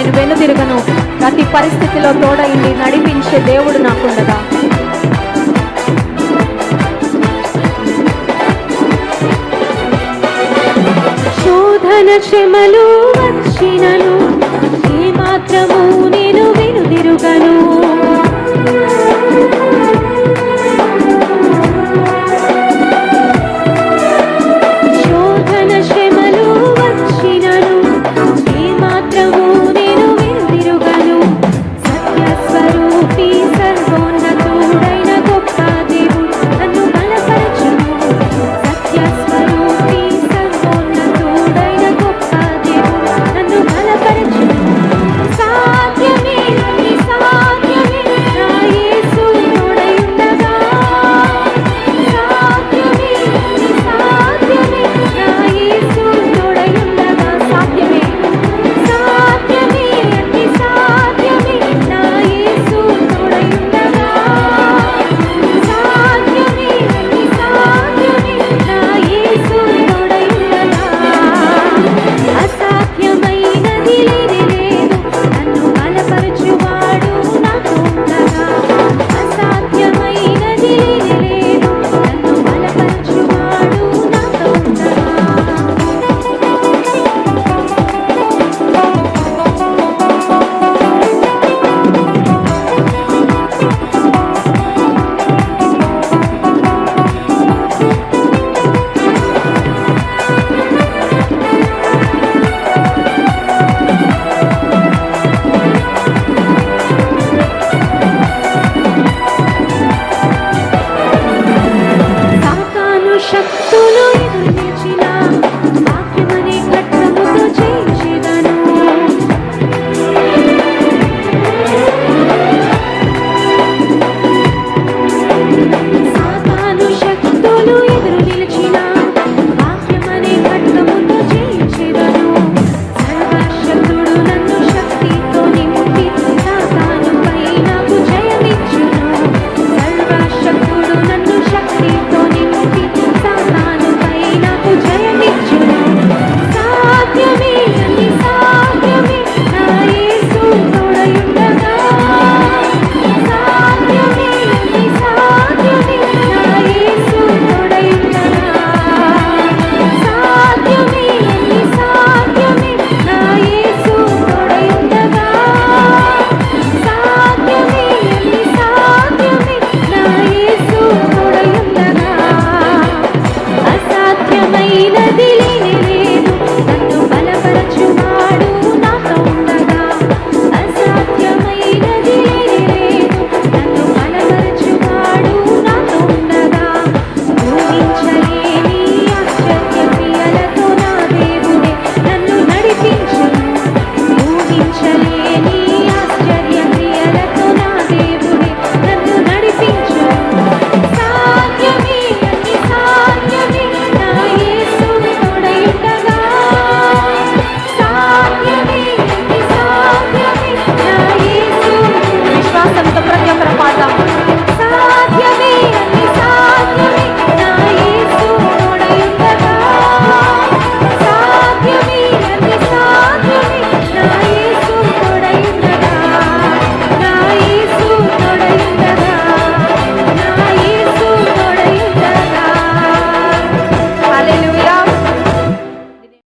నేను వెనుదిరగను. ప్రతి పరిస్థితిలో తోడయింది నడిపించే దేవుడు నాకుండగా. శోధన శమలు వచ్చినను.